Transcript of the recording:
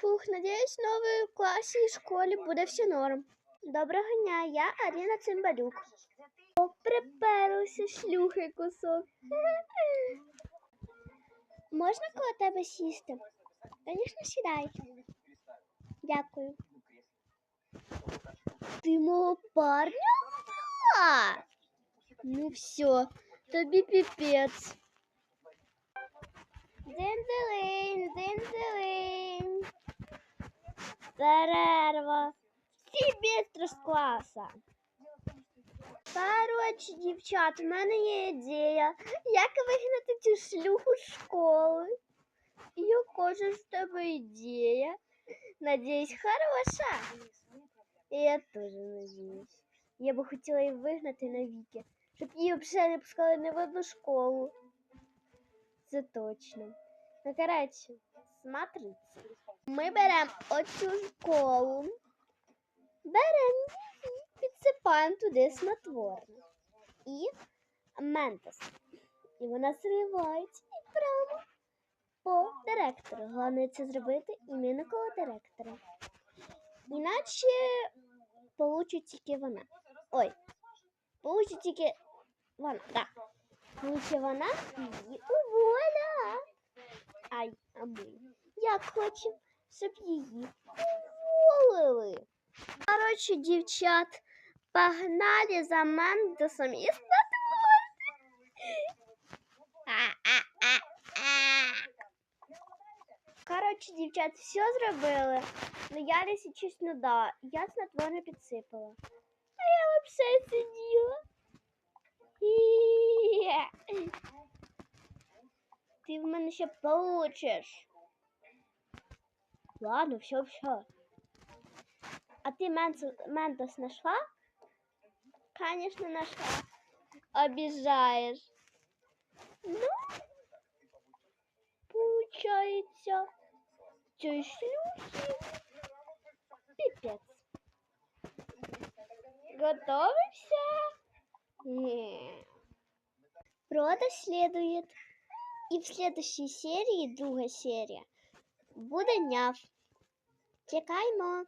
Фух, надіюсь, в класі і школі буде все норм. Доброго дня, я Аріна Цимбалюк. О, приперся шлюхи кусок. Можна коло тебе сісти? Звісно, сідай. Дякую. Ти мого парня вбила? Ну все, тобі піпець. Дзинзелинь, дзинзелинь. Перерва. Всі бістро з класа. Коротше, дівчат, в мене є ідея, як вигнати цю шлюху з школи. І кажу, що в тебе ідея. Надіюсь, хороша. Я теж надіюсь. Я би хотіла її вигнати навіки, щоб її взагалі не пускали ні в одну школу. Це точно. Ну, коротше, смотрите. Ми беремо оцю школу, беремо її, підсипаємо туди снотворне. І ментос. І вона зривається і прямо по директору. Головне це зробити іменно коло директора. Іначе получить тільки вона. Ой, получить тільки вона, так. Получить вона. Ай, а ми як хочемо, щоб її уволили. Коротше, дівчат, погнали за Мендесом і Коротше, дівчат, все зробили. Ну я якщо чесно, да. Я снотворне підсипала. Ти в мене ще получиш. Ладно, все, все. А ты Ментос, нашла? Конечно, нашла. Обижаешь. Ну, получается, цей шлюхи пипец. Готовимся? Не. Прода следует. И в следующей серии, друга серия, буде няв. Чекаймо.